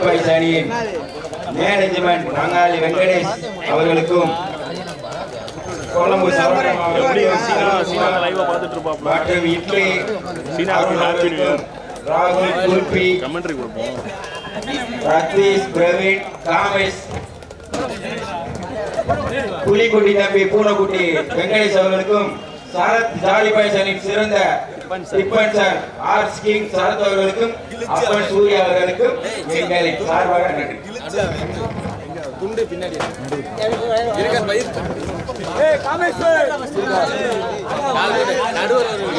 Boys அணியின் management பங்காளி வெங்கடேஷ் அவர்களுக்கும் கொழம்பு மற்றும் இட்லி ராகுல் குல்பி ரத்தீஷ் பிரவீன் காமேஷ் புலிக்குட்டி தம்பி பூனைக்குட்டி வெங்கடேஷ் அவர்களுக்கும் சரத் ஜாலி பாய்சனின் சிறந்த சார் ஆர் கிங் சரத் அவர்களுக்கும் அப்பன் சூர்யா அவர்களுக்கும் எங்களின் சார்பாக நன்றி.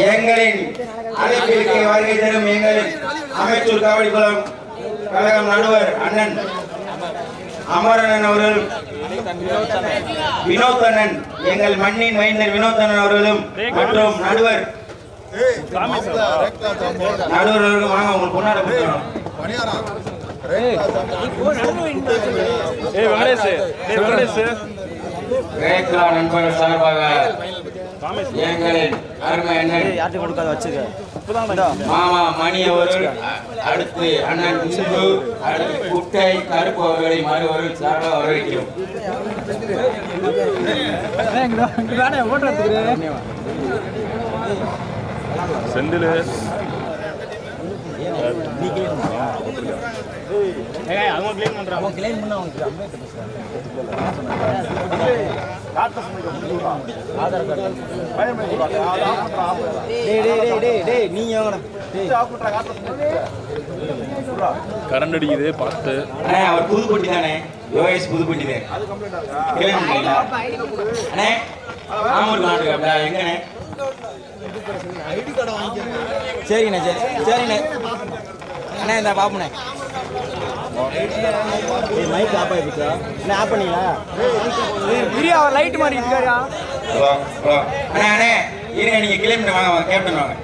எங்களின் அழைப்பிற்கு வருகை தரும் எங்களின் அமைச்சர் காவடி குளம் கழகம் நடுவர் அண்ணன் அமரன் அவர்கள் வினோத்தண்ணன் எங்கள் மண்ணின் மைந்தர் வினோத்தண்ணன் அவர்களும் மற்றும் நடுவர் நடுவர் வாங்க உங்களுக்கு கொடுக்கணும் ஏய் வெங்கடேஷ் ஏய் வெங்கடேஷ். ரேக்லா நண்பர்கள் சார்பாக எங்களின் அருமை அண்ணன் யார்கிட்ட கொடுக்காத வச்சுக்க. மாமா மணி அவர்கள் அடுத்து அண்ணன் குண்டு அடுத்து குட்டை கருப்பு அவர்களை மறுவர்கள் சார்பாக வரவேற்கிறோம். செந்தில். அவன் கரண்ட் அடிக்குது பார்த்து அண்ணே அவர் புதுப்பட்டி தானே? யோகேஷ் புதுப்பட்டி தான் கேள்விப்பட்டீங்களா அண்ணே ஆமூர் நாட்டுக்கு எங்கண்ணே? சரிண்ணே சரி. சரிண்ணே. அண்ணே இந்த பாப்புண்ணே. மைக் ஆஃப் ஆயிடுச்சா என்ன ஆஃப் பண்ணீங்களா? பிரியா அவர் லைட் மாறி இருக்காரா அண்ணே அண்ணே இருங்க நீங்க கிளைம் வாங்க வாங்க கேப்டன் வாங்க.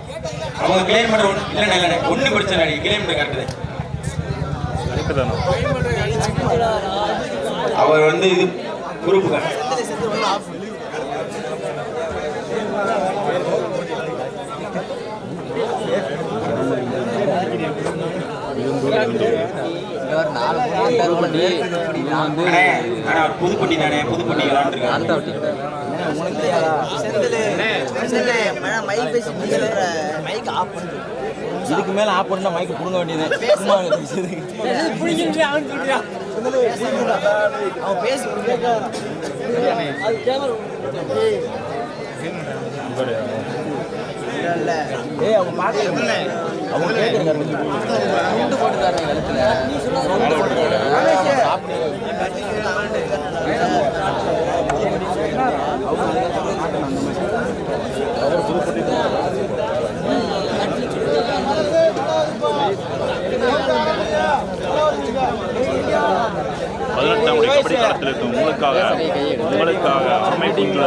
அவங்க கிளைம் பண்ற ஒன்று இல்லைண்ணே இல்லைண்ணே ஒன்று பிரச்சனை இல்லை கிளைம் பண்ண கரெக்டு. அவர் வந்து இது குரூப்புங்க அண்ணே அண்ணா அவர் புதுப்பட்டி தானே புதுப்பட்டி மைக் இதுக்கு மேல ஆப் பண்ணா மைக் புடுங்க வேண்டியது சும்மா அவன் பேசி அது கேமரா ஏய் அவங்க பாக்கல அவங்க கேட்டு குண்டு போட்டுக்காரங்க பதினெட்டாம் மணி கபடி களத்தில் இருக்கும் உங்களுக்காக உங்களுக்காக அமைப்புள்ள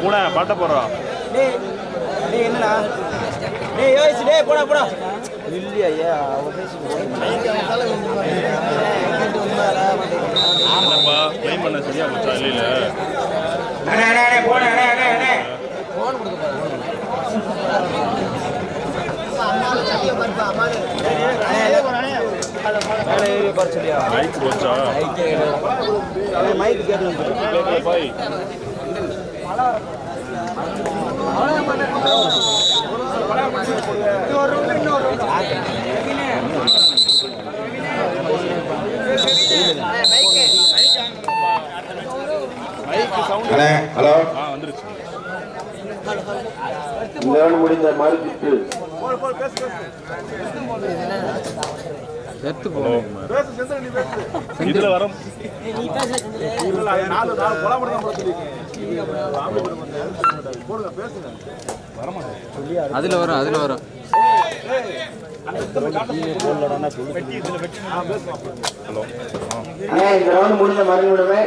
பூனா பாட்ட போடுறோம் என்னடா? டேய் யோசிச்சு டேய் போடா போடா. இல்லையா ஐயா அவ என்னப்பா கிளைம் பண்ண சரியா போச்சா இல்லையில? அண்ணே அண்ணே அண்ணே போன அண்ணே அண்ணே அண்ணே மேலே ஏறி பாரு சொல்லியா மைக் போச்சா மைக் பாய் ஹலோ ஆ வந்துருச்சு மறுக்கிட்டு ஹலோ இதுல வர அதுல வரும் அதுல வரும். முடிஞ்ச மறுநிமிடமே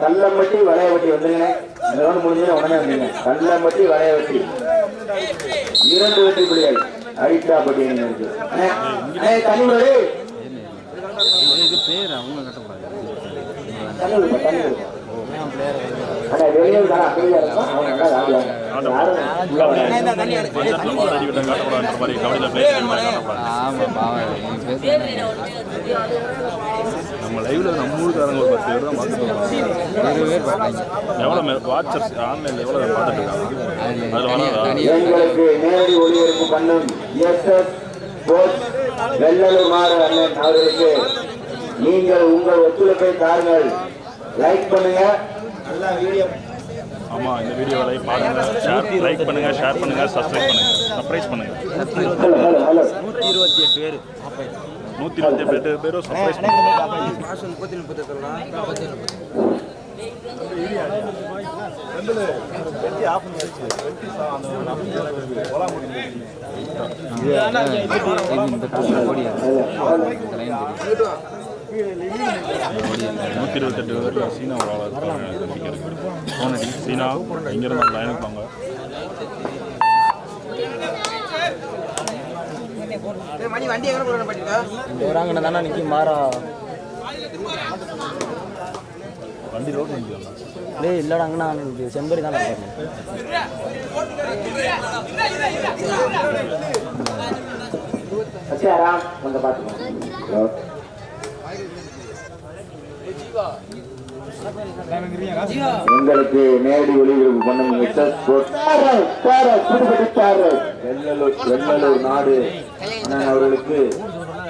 கல்லம்பட்டி வளையவட்டி வந்துருங்க இந்த முடிஞ்சது உடனே வந்துருங்க. கல்லம்பட்டி வளையவட்டி இரண்டு வெற்றி புள்ளிகள் அடித்தாப்பட்டி இருக்கு அண்ணே இது பேர் அவங்க கட்டக்கூடாது வெளியூர் தான் இருக்கும் அவங்க நம்ம பாவம் நம்ம லைவ்ல நம்ம ஊருக்காரங்க ஒரு பத்து பேர் தான் பார்த்துட்டு இருக்காங்க. எவ்வளோ வாட்சர்ஸ் ஆன்லைன்ல எவ்வளோ பார்த்துட்டு இருக்காங்க அவர்களுக்கு நீங்கள் உங்கள் ஒத்துழைப்பை தாருங்கள் லைக் பண்ணுங்க நல்லா வீடியோ ஆமாம் இந்த வீடியோவை லைக் பாருங்க ஷேர் லைக் பண்ணுங்க ஷேர் பண்ணுங்க சப்ஸ்கிரைப் பண்ணுங்க. சர்ப்ரைஸ் பண்ணுங்க. நூற்றி இருபத்தி எட்டு பேர் நூற்றி இருபத்தி எட்டு பேரும் சர்ப்ரைஸ் பண்ணுங்க மாதம் முப்பத்தி இந்த லைன் நூற்றி இருபத்தெட்டு பேர் சீனா விளாட இருக்காங்க ஃபோன் அடி சீனா இங்கேருந்து லைனுக்கு வாங்க. மணி வண்டி எங்கே போட மாட்டீங்க வராங்கண்ணா தானே நிற்கி மாறா வண்டி ரோடு நிற்கிறாங்க டேய் இல்லைடாங்கண்ணா இது செம்பரி தானே பார்த்துக்கோங்க எங்களுக்கு நேரடி ஒளிபரப்பு பண்ணும் தாரல் வெள்ளலூர் வெள்ளலூர் நாடு. அண்ணன் அவர்களுக்கு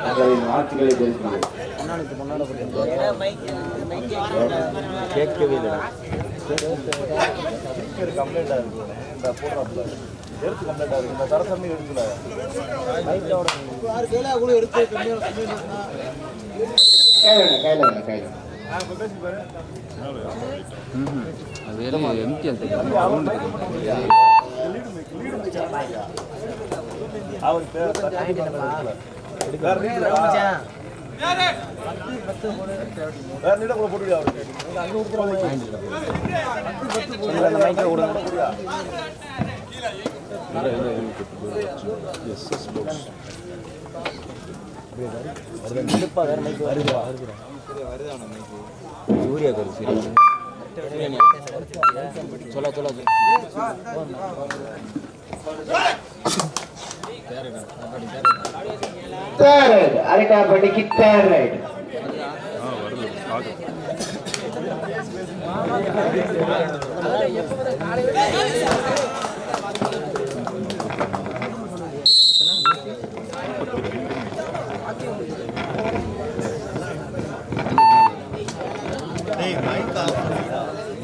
எங்களின் வாழ்த்துக்களை தெரிவிக்கிறேன் கேட்கவே இல்லை கையில கையில கையில ம்ஹும். அது வேறு எம்டிஎல் தெரியும் சவுண்டு தெரியும் சூர்யா கரு சரி சொல்ல சொல்ல தேர்ட் அரைக்காப்பட்டிக்கு தேர்ட் ரைட் ஆ வருது பார்க்க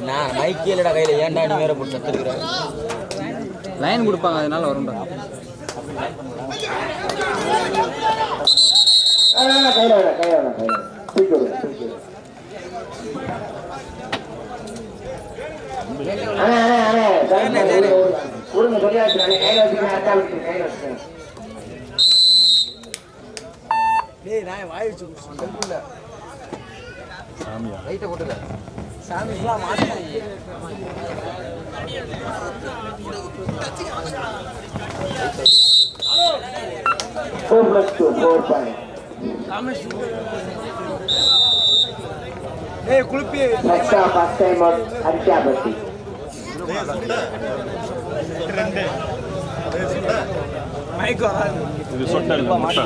நான் மைக்கே இல்லடா கையில. ஏன்டா நீ வேற போட்டு சத்துருக்குற லைன் கொடுப்பாங்க அதனால வரும்டா. கையில வேணாம் கையில வேணாம் கையில வேணாம். தூக்கி விடுங்க தூக்கி விடுங்க அண்ணே. அண்ணே அண்ணே தண்ணி கொடுங்க சொல்லியாச்சு அண்ணே கையில வச்சுக்கணும் அட்டா வச்சுக்கணும் கையில வச்சுக்கணும் டேய் நான் வாய் வச்சு குடிச்சு சாமியா லைட்டை போட்டுல சாமி ஃபுல்லாக மாட்டேன் four plus two four point டேய் குளிப்பி first half first time out அரிக்காபட்டி mic வராது இது சொட்டை இல்லை முட்டை.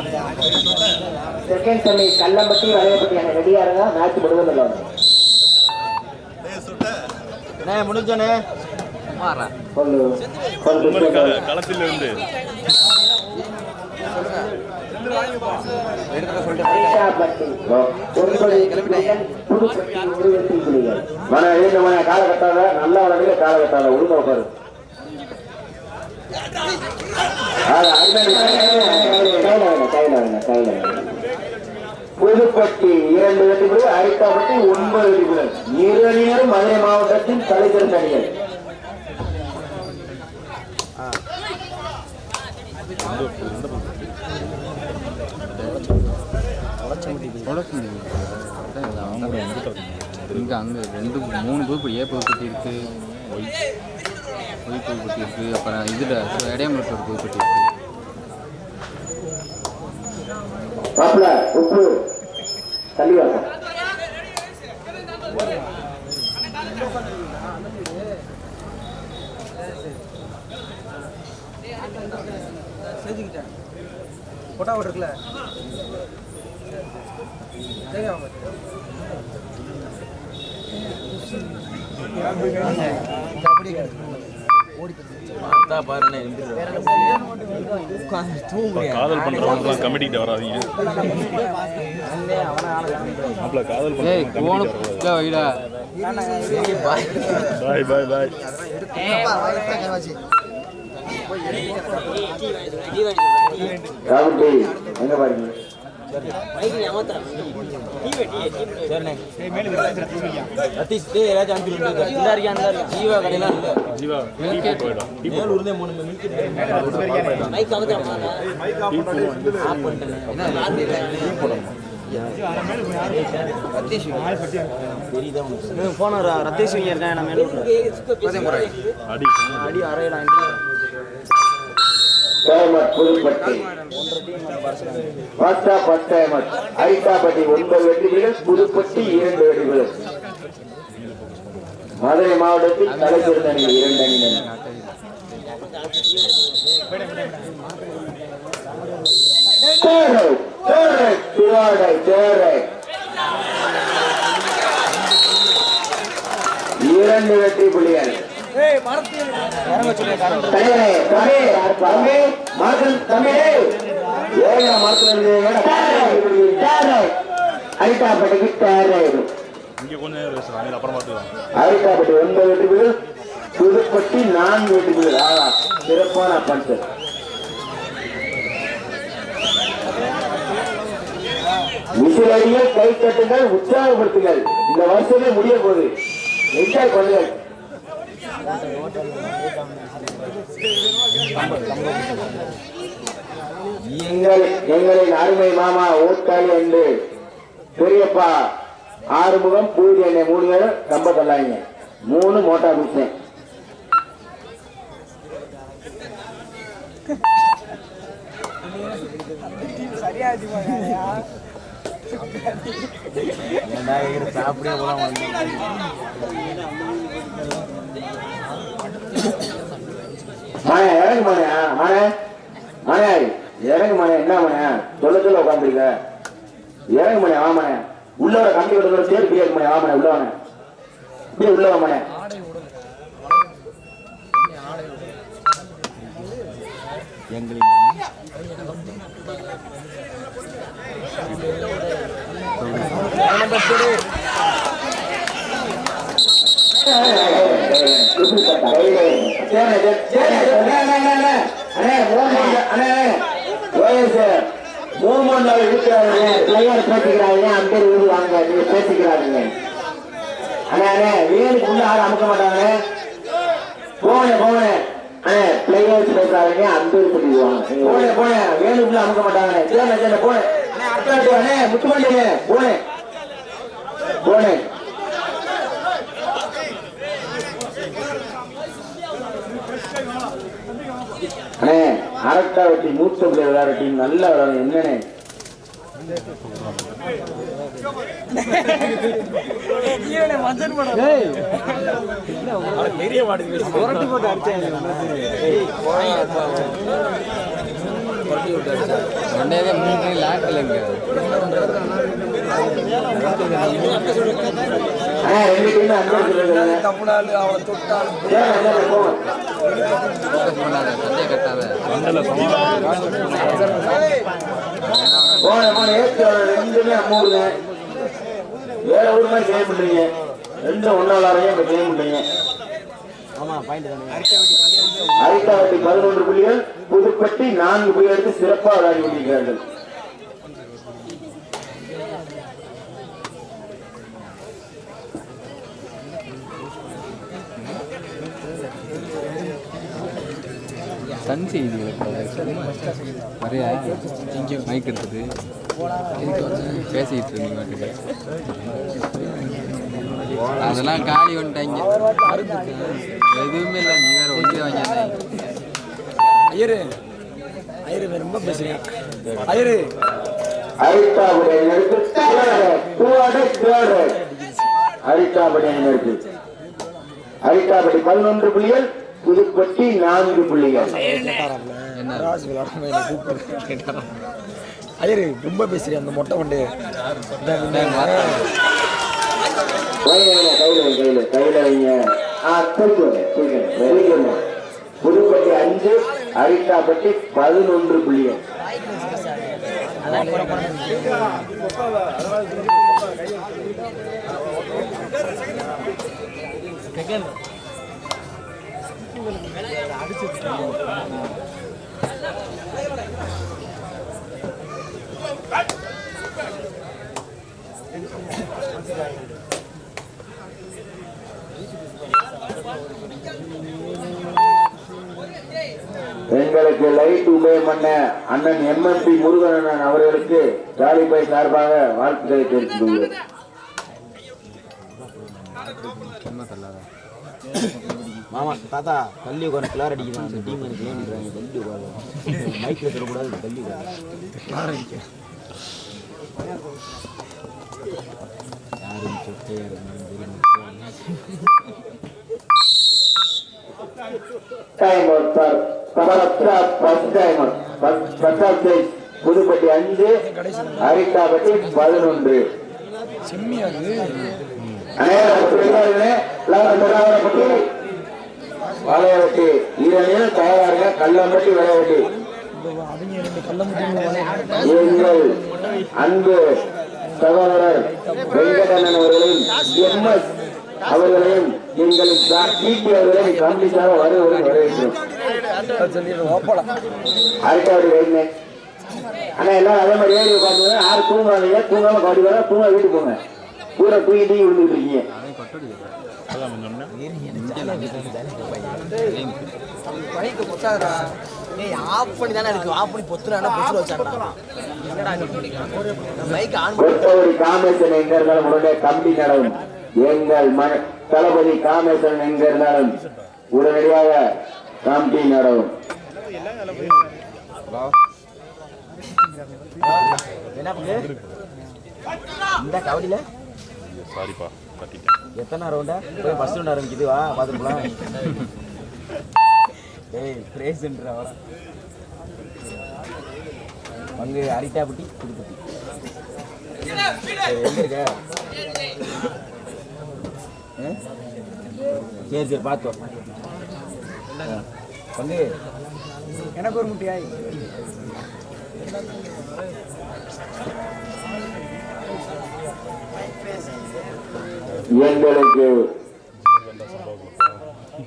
செகண்ட் செமி கல்லம்பட்டி வளையப்பட்டி எனக்கு ரெடியா இருந்தா மேட்ச் முடிவதில்லை அண்ணே முடிஞ்சோண்ணே. மாறா. சொல்லு சொல்லு உங்களுக்கு க- களத்திலிருந்து. அரிக்காபட்டி ஒன்பது புலிகள், புதுப்பட்டி இருபத்தி புலிகள் மன எழுந்த மன கால கட்டாத நல்ல வளர்ந்து கால கட்டாத உள்ள உட்காரு அது அருமையான கையில வேணும் கையில வேணும் கையில வேணும் புதுப்பட்டி இரண்டு வெற்றிபுகள் அரிக்காப்பட்டி ஒன்பது வெற்றிகள் இரணியர் மதுரை மாவட்டத்தின் தலைசிறந்த அணிகள் இங்கே அங்கே ரெண்டு மூணு குரூப் ஏ புதுப்பட்டி இருக்குது ஒய் புதுப்பட்டி இருக்குது அப்புறம் இதில் இடையமலத்தில் ஒரு புதுப்பட்டி இருக்குது மாப்பிள உப்பு. தள்ளி வாங்க செஞ்சுக்கிட்டேன் கொட்டா காதல் வராதீங்க பண்றவங்க பாய் பாய் பாய் கமிட்டி எங்க பாருங்க சதீஷ் டேய் ஏதாச்சும் அனுப்பி. இந்தா இருக்கியா, இந்தா இருக்கியா. ஜீவா கடையெல்லாம் இல்ல. ஜீவா டீ போயிடும். டீ மேல் ஊர்லயே மூணு மில்க் போன ரத்தேஷ் இங்க இருக்கான் நம்ம அடி அடி அரையலாம் டேமட் புதுப்பட்டி பத்தா பத்து டேமட் ஐட்டாப்பட்டி ஒன்பது வெற்றிகள் புதுப்பட்டி இரண்டு வெற்றிகள். மதுரை மாவட்டத்தில் தலைச்சிறந்த அணிகள் இரண்டு அணியினர். தேரை, தேரை, திருவாடை, தேரை. இரண்டு வெற்றி புள்ளிகள் ஐட்டாப்பட்டிக்கு தேரை. இங்க கொஞ்ச நேரம் பேசுறாங்க அப்புறம் பார்த்துக்கலாம். அரிக்காப்பட்டி ஒன்பது வெற்றிகள் புதுப்பட்டி நான்கு வெற்றிகள் ஆகா சிறப்பான பண்பு விசிலடிகள் கை தட்டுங்கள் உற்சாகப்படுத்துங்கள். இந்த வருஷமே முடிய போகுது. என்ஜாய் பண்ணுங்கள். எங்கள் எங்களின் அருமை மாமா ஓட்டாளி என்று பெரியப்பா ஆறுமுகம் பூஜை எண்ணெய் மூணு பேரும் கம்ப தள்ளாங்க மூணு மோட்டார் மிஷின் சாப்பிடே போலாம் மணி இறங்கு மணி மணி மணி இறங்கு மணி என்ன மணி சொல்ல சொல்ல உட்காந்துருக்க இறங்கு மணி ஆ உள்ள வர கம்பி விடுறதோட சேர்த்து பிரியாக்கு மணி ஆ உள்ள வாங்க. இப்படியே உள்ள வா மணி மூணு மூணு நாள் இருக்கிறாங்க பேசிக்கிறாங்க அந்த ஊர் வாங்க நீங்க பேசிக்கிறாங்க அண்ணா அண்ணே வேலுக்கு உள்ள ஆள் அமுக்க மாட்டாங்க போனேன் போனேன் அண்ணே பிள்ளையார் பேசுறாங்க அந்த ஊர் போனேன் போனேன் வேலுக்குள்ள அமுக்க மாட்டாங்க போனேன் அண்ணே போனேன் போனேன் அண்ணே அரட்டா வெட்டி மூத்த பிள்ளை விளையாட டீம் நல்லா விளையாடும் என்னண்ணே புரட்டி போட்டு அடிச்சேன் ரெண்டாவது மூணு லாக் இல்லைங்க தமிழ்நாடு அவளை தொட்டால் போங்க ஃபோக்கஸ் பண்ணாத சந்தையை கட்டாத மண்டல சமாதானம் போன போன ஏத்து ரெண்டுமே அம்மூருங்க வேற ஊர் மாதிரி கிளைம் பண்றீங்க ரெண்டும் ஒன்னா விளாடுறீங்க இப்ப கிளைம் பண்றீங்க அரிட்டாவட்டி பதினொன்று புள்ளிகள் புதுப்பட்டி நான்கு புள்ளிகள் எடுத்து சிறப்பாக விளையாடி கொண்டிருக்கிறார்கள். சன் செய்திகளுக்கு வரையா மைக் எடுத்தது பேசிக்கிட்டு இருந்தீங்க. அதெல்லாம் காலி வந்துட்டாங்க. எதுவுமே இல்லை. நீ வேற ஒன்றே வாங்கியாதான் ஐயரு. ஐயரு ரொம்ப பேசுறீங்க ஐயரு. அரிட்டாபடி பதினொன்று புள்ளிகள் புதுப்பட்டி நான்கு புள்ளிகள். ஐயரு ரொம்ப பேசுறேன் அந்த மொட்டை மண்டு புதுப்பட்டி அஞ்சு அரிட்டாப்பட்டி பதினொன்று புள்ளிகள். எங்களுக்கு லைட் உபயம் பண்ண அண்ணன் எம்எம்பி முருகன் அவர்களுக்கு ஜாலிபாய் சார்பாக வாழ்த்துக்களை தெரிவித்துக் மாமா தாத்தா தள்ளி உட்காந்து கிளார் அடிக்கிறான் அந்த டீம் எனக்கு ஏன்றாங்க தள்ளி உட்காரு மைக்கில் சொல்லக்கூடாது தள்ளி உட்காரு கிளார் அடிக்க. யாரும் சொத்தே புதுப்பட்டி அஞ்சு அரிட்டாப்பட்டி பதினொன்று. செம்மியாது அனைவரும் வாழையவட்டி இரண்டையும் தயாராக கல்லம்பட்டி விளையாட்டி எங்கள் அன்பு சகோதரர் வெங்கடண்ணன் அவர்களையும் எம்எஸ் அவர்களையும் எங்கள் டிடி அவர்களையும் கம்ப்ளீட்டாக வருவதை வரவேற்கிறோம். சொல்லிடுறோம் வேணுமே. ஆனா எல்லாம் எல்லாரும் அதே மாதிரி ஏறி உட்காந்து யாரும் தூங்காதீங்க தூங்காம பாடி வர? தூங்க வீட்டுக்கு போங்க. பூரா தூங்கிட்டு விழுந்துட்டு இருக்கீங்க. அதையும் பைக்கு பொத்தாதடா ஏய் ஆஃப் பண்ணி தானே இருக்கு ஆஃப் பண்ணி பொத்துறானா பொத்துல வச்சாடா என்னடா ஆன் கொத்தவரி காமேசன் எங்க இருந்தாலும் உடனே கம்பி நடவும் எங்கள் மன தளபதி காமேசன் எங்க இருந்தாலும் உடனடியாக கம்பி நடவும் என்ன பண்ணு இந்த கபடியில சாரிப்பா கட்டிட்டேன். எத்தனை ரவுண்டா? போய் ஃபர்ஸ்ட் ரவுண்ட் ஆரம்பிக்குது வா பார்த்துட்டு ஏய் பிரேஸ்ன்ற வர பங்கு அரிட்டாப்பட்டி புதுப்பட்டி சரி, எங்க இருக்க? சரி சரி பார்த்தோம் பங்கு. எனக்கு ஒரு முட்டையாய். எங்களுக்கு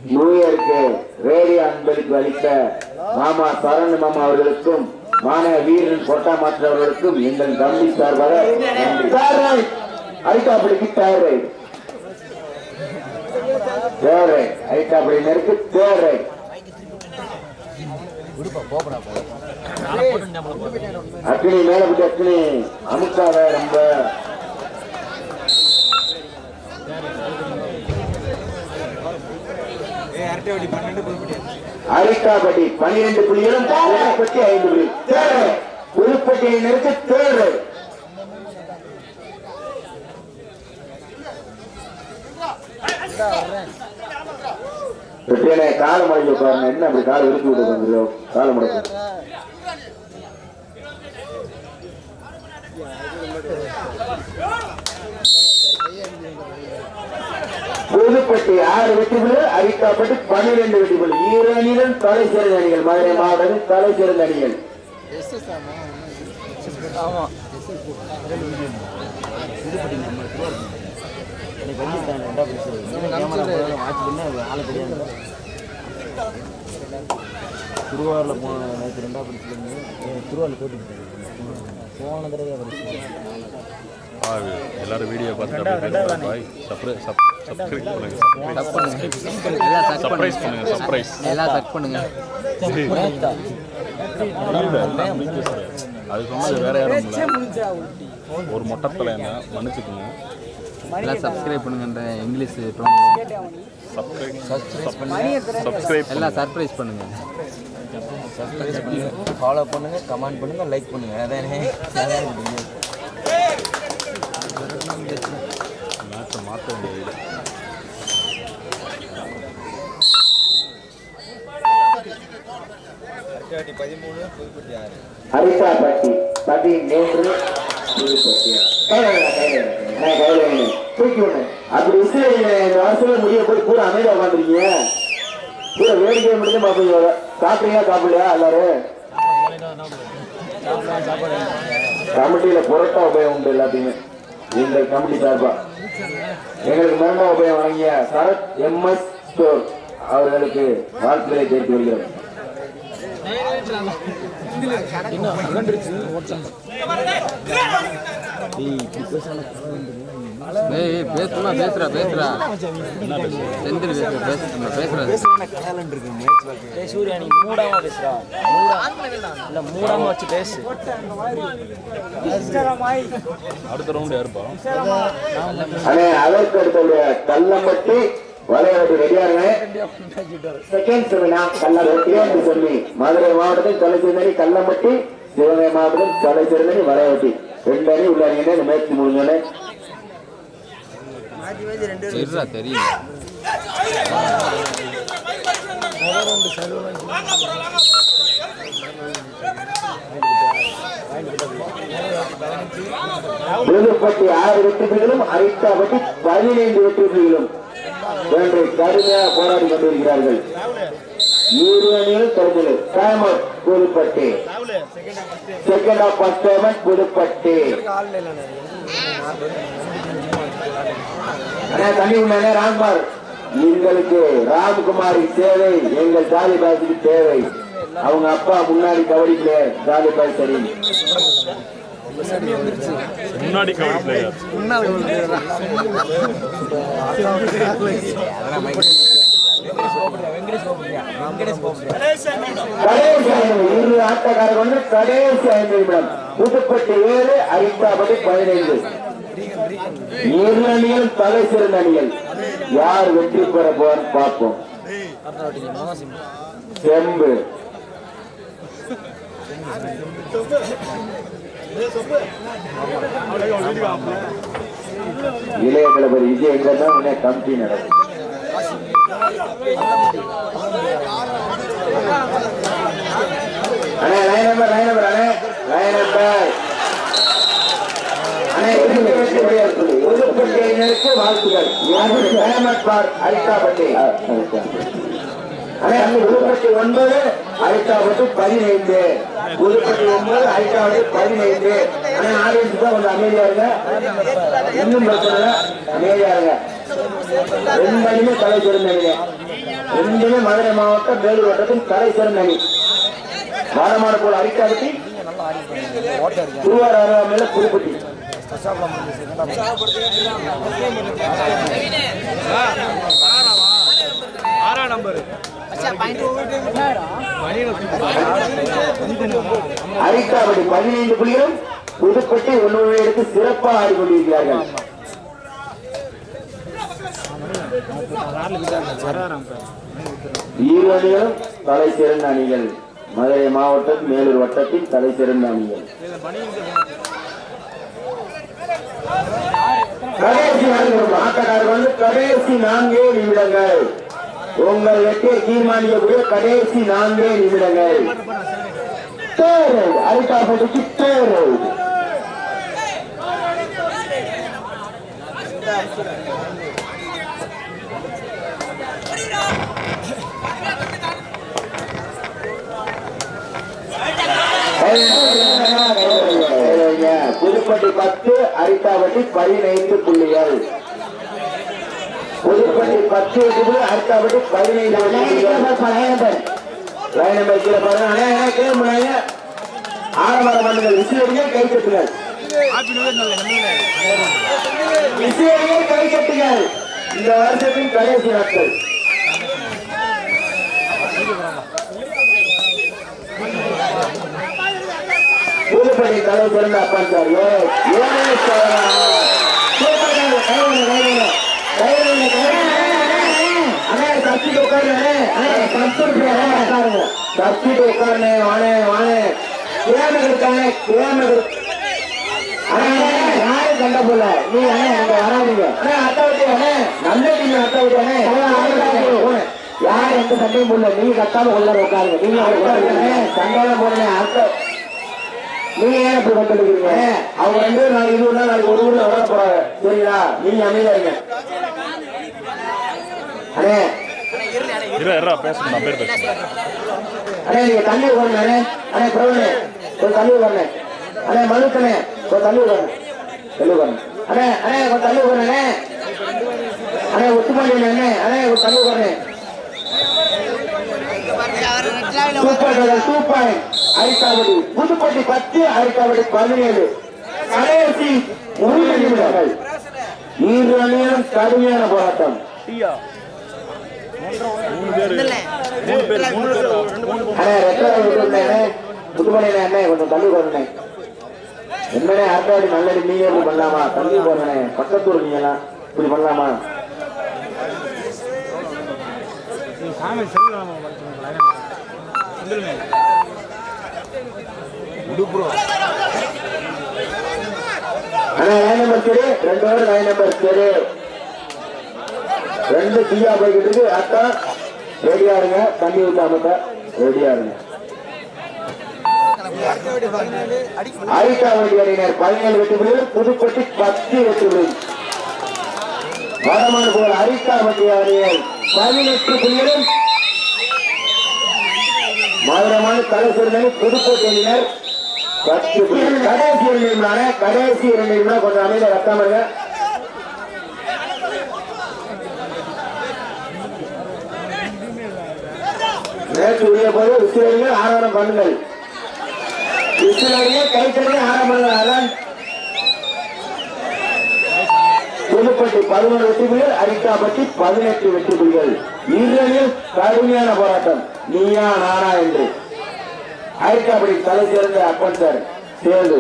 நியூயருக்கு ரேடியோ அன்பளிப்பு அளித்த மாமா சரண் மாமா அவர்களுக்கும் மாணவ வீரன் கொட்டா மாற்றவர்களுக்கும் எங்கள் தம்பி சார் வர Third தேவை தேவை தேர்ட் தேவை அக்னி மேல அக்னி அமுக்காத ரொம்ப அரிட்டாப்பட்டி பனிரெண்டு புள்ளிகளும் புதுப்பட்டி ஐந்து புள்ளி. புதுப்பட்டியினருக்கு தேர்ட் ரைட் வெற்றியனே கால உட்காருங்க என்ன அப்படி காலை இறுக்கி விட்டு வந்துடும் கால மடக்கு புதுப்பட்டி ஆறு வெற்றி புள்ளி அரிக்காப்பட்டு பன்னிரெண்டு வெற்றி புள்ளி ஈரணியிலும் தலை சிறந்த அணிகள். மதுரை மாவட்டத்தில் தலை சிறந்த அணிகள் திருவாரூரில் போன நேற்று ரெண்டா பிடிச்சிருந்து திருவாரூர் போட்டு போன தடவை எல்லாரும் வீடியோ அப்படியே பாய் சப்ரை சப் சப்ஸ்கிரைப் பண்ணுங்க. சப் பண்ணுங்க. சர்ப்ரைஸ் எல்லாம் சக் பண்ணுங்க. அது சொன்னது வேற யாரும் இல்லை. ஒரு மொட்டத்தலை என்ன? மன்னிச்சுக்கோங்க. எல்லாம் சப்ஸ்கிரைப் பண்ணுங்கன்ற இங்கிலீஷ் சப்ஸ்கிரைப் சப்ஸ்கிரைப் எல்லாம் சர்ப்ரைஸ் பண்ணுங்க. சப்ஸ்கிரைப் பண்ணுங்க. ஃபாலோ பண்ணுங்க. கமெண்ட் பண்ணுங்க. லைக் பண்ணுங்க. அதானே. மேட்சை மாற்ற வேண்டியது அரிசாப்பட்டி பதிமூன்று அப்படி இருக்கு முடிய போய் கூட அமைதியா உட்காந்துருக்கீங்க கூட வேடிக்கை மட்டும் பாப்பீங்க சாப்பிட்டீங்களா சாப்பிடலையா எல்லாரும் கமிட்டியில புரட்டா உபயோகம் உண்டு எல்லாத்தையுமே. எங்கள் கமிட்டி சார்பா. எங்களுக்கு மரண உபயம் வழங்கிய சரத் எம்எஸ் ஸ்டோர் அவர்களுக்கு வாழ்த்துக்களை தெரிவித்து வருகிறோம் ஏய் ஏய், பேசுமா பேசுறா பேசுறா செந்தில் பேசுற பேசுறா பேசுறாரு ஏய் சூர்யா நீ மூடாம பேசுறா மூடா. இல்ல மூடாம வச்சு பேசு. அடுத்த ரவுண்டு யாருப்பா? அதற்கு அடுத்த கல்லம்பட்டி வளையாட்டு ரெடியாருங்க செகண்ட் செமினா கல்லம்பட்டி என்று சொல்லி மதுரை மாவட்டத்தில் தொலைச்சிருந்தனி கல்லம்பட்டி சிவகங்கை மாவட்டத்தில் தொலைச்சிருந்தனி வளையாட்டி ரெண்டு அணி உள்ள அணியினர் இந்த மேட்ச் முடிஞ்சோடனே சரிடா தெரியும் ஆறு வெற்றி புள்ளிகளும் அரிட்டாப்பட்டி பதினைந்து வெற்றி புள்ளிகளும் இன்று கடுமையாக போராடி கொண்டிருக்கிறார்கள். இரு அணிகளும் தொடர்ந்து புதுப்பட்டி. Second half first Pudupatti. அண்ணா தண்ணி உண்ணே ராம்குமார் எங்களுக்கு ராம்குமாரி தேவை எங்கள் ஜாலி பாய்க்கு தேவை. அவங்க அப்பா முன்னாடி கபடி பிளேயர் ஜாலி பாய் சரி முன்னாடி இரு ஆட்டக்காரர் வந்து கடைசி ஐந்து நிமிடம். புதுப்பட்டி ஏழு அரித்தாபதி பதினைந்து. இரு அணிகள் தலை சிறந்த அணிகள். யார் வெற்றி பெற போறான்னு பார்ப்போம். செம்பு. இளைய தளபதி விஜய் எங்க தான் உடனே கமிட்டி நடக்கும் அண்ணா லைன் நம்பர் லைன் நம்பர் அண்ணா லைன் நம்பர் அண்ணே இறுதி வெற்றி முடியாது சொல்லி புதுப்பட்டி அணியினருக்கு வாழ்த்துக்கள் அஹமத் பார் அரித்தாபட்டி அண்ணே புதுப்பட்டி ஒன்பது அரித்தாபட்டி பதினைந்து புதுப்பட்டி ஒன்பது அரித்தாபட்டி பதினைந்து அண்ணே ஆடியன்ஸ் தான் கொஞ்சம் அமைதியா இருங்க இன்னும் பிரச்சனை அமைதியா இருங்க ரெண்டு தலை சிறந்த ரெண்டுமே மதுரை மாவட்டம் வேலூர் வட்டத்தின் தலை சிறந்த வாரமான போல அரிக்காபட்டி திருவாரூர் அருகாமையில புதுப்பட்டி அரிக்காபடி பதினைந்து புள்ளிகளும் புதுப்பட்டி ஒன்று எடுத்து சிறப்பாக ஆடிக்கொண்டிருக்கிறார்கள் இரு அணிகளும் தலை சிறந்த அணிகள். மதுரை மாவட்டம் மேலூர் வட்டத்தின் தலை சிறந்த அணிகள். கடைசி நான்கு ஆட்டக்காரர் வந்து கடைசி நான்கே நிமிடங்கள் உங்கள் வெற்றியை தீர்மானிக்கக்கூடிய கடைசி நான்கே நிமிடங்கள் தேர்வு அரிக்காப்பட்டிக்கு தேர்வு புதுப்பட்டி பத்து அரித்தாவட்டி பதினைந்து புள்ளிகள். புதுப்பட்டி பத்து அரித்தாவட்டி பதினைந்து லைன் நம்பர் கீழே பாருங்க போனாங்க. ஆரம்பரம் பண்ணுங்க விசிலடிகள் கை கட்டுங்கள் விசிலடிகள் கை கட்டுங்கள் இந்த வருஷத்தின் கடைசி நாட்கள் புதுப்பட்டி தலை சிறந்த அப்பன் சார் ஏ ஏழே சோழனா. சூப்பர்ங்க, கைவிடுங்க, கைவிடுங்க. கைவிடுங்க, கைவிடுங்க. அண்ணே, சப்சிட்டு உட்காருங்க, அண்ணே. அண்ணே, சப்சிட்டு உட்காருங்க, உட்காருங்க. சப்சிட்டு உட்காருங்க, வாணே, வாணே. கேம இருக்காங்க, கேம இருக்கு. அண்ணே, அண்ணே, யாரும் சண்டை போடல. நீ அண்ணே, வராதீங்க. அண்ணே, அட்டை நல்ல டீம் அட்டை விட்டு, அண்ணே. எந்த சண்டையும் போடல. நீ கத்தாம உள்ள உட்காருங்க. நீங்க உட்காருங்க சண்டையில போடுங்க அர்த்தம் நீங்க ஏன் இப்படி அவங்க ரெண்டு பேரும் நாளைக்கு இது நாள் நாளைக்கு ஒரு ஊர்ல வர போறாங்க. சரிங்களா? நீங்க அமைதியா இருங்க. அண்ணே. அண்ணே நீங்க தள்ளி உட்காருங்க அண்ணே. அண்ணே பிரபுனே கொஞ்சம் தள்ளி உட்காருங்க அண்ணே. மனுக்கண்ணே கொஞ்சம் தள்ளி உட்காருங்க தள்ளி உட்காருங்க அண்ணே அண்ணே கொஞ்சம் தள்ளி உட்காருங்க அண்ணே. அண்ணே ஒத்துமாண்டி அண்ணே. தள்ளி உட்காருங்க சூப்பர் சூப்பர். அரிக்காவடி புதுப்பட்டி பத்து அரிக்காவடி பதினேழு. கடைசி ஒரு நிமிடங்கள். இரு அணியிலும் கடுமையான போராட்டம். மூணு பேர். மூணு பேர் மூணு பேர் அண்ணே ரெட்டரை விட்டுருந்தேனே புதுமணி அண்ணே கொஞ்சம் தள்ளி போறேன் என்னண்ணே அர்த்தாடி நல்லடி நீங்க இப்படி பண்ணலாமா? தள்ளி போறேனே பக்கத்தூர் நீங்களாம் இப்படி பண்ணலாமா அண்ணா லைன் நம்பர் சரி ரெண்டு பேரும் லைன் நம்பர் சரி. ரெண்டு தீயா போய்கிட்டு இருக்கு. அக்கா ரெடியா இருங்க. தண்ணி ஊத்தாமட்ட ரெடியா இருங்க. ஐட்டாவடி அணியினர். பதினேழு வெற்றி புதுப்பட்டி பத்து வெற்றி புள்ளிகள் வடமான போல் அரிட்டாவட்டி அணியர் பதினெட்டு புள்ளிகளும் மதுரமான தலை சிறுமணி பத்து புள்ளிகள் கடைசி இரண்டு நிமிடம் கடைசி இரண்டு நிமிடம் கொஞ்சம் அமைந்த ரத்தம் நேற்று உரிய போது விசிலடிங்க ஆரம்பம் பண்ணுங்கள். விசிலடிங்க கைத்தறிங்க ஆரம்பம் அதான் புதுப்பட்டி பதினொன்று வெற்றி புலிகள் அரிக்காப்பட்டி பதினெட்டு வெற்றி புலிகள் இறுதியில் கடுமையான போராட்டம். நீயா நானா என்று. அரிக்காப்பட்டி தலை சேர்ந்த அப்பன் சார் சேர்ந்து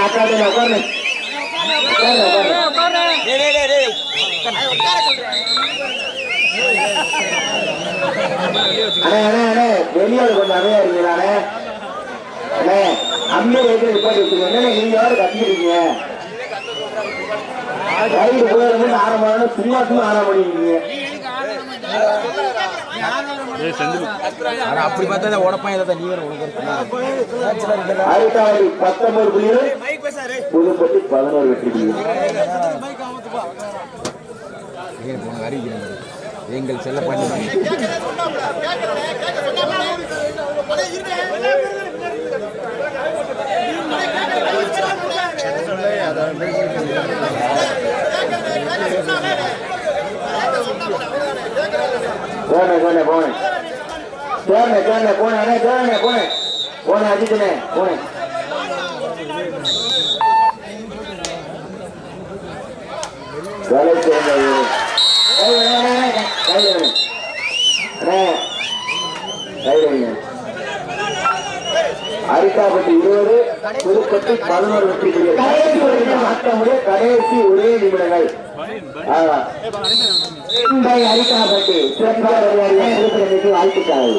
அக்காட்டு உட்காருங்க. அண்ணே அண்ணே அண்ணே வெளியே கொஞ்சம் அமையா இருக்கீங்களா அண்ணே அம்மியை வைக்கிற நீங்க யாரும் கத்திக்கிறீங்க ரைடு போயிருந்து சும்மா சும்மா அப்படி பார்த்தா உடப்பான் ஏதாவது நீ வேற உனக்கு பத்தொன்பது புள்ளிகள் பதினோரு வெற்றி அறிவிக்கிறேன் எங்கள் செல்ல பண்ணி போனே போனே போனே போனே போனே போனே அண்ணே போனே போனே போனே அஜித்தனே போனே வேலை சேர்ந்த அரிக்காப்பட்டி இருபது புதுப்பட்டி பதினோரு வெற்றி புள்ளிகள். கடைசி ஒரே நிமிடங்கள். அரிக்காப்பட்டி சிறப்பாக வாழ்த்துக்கள்.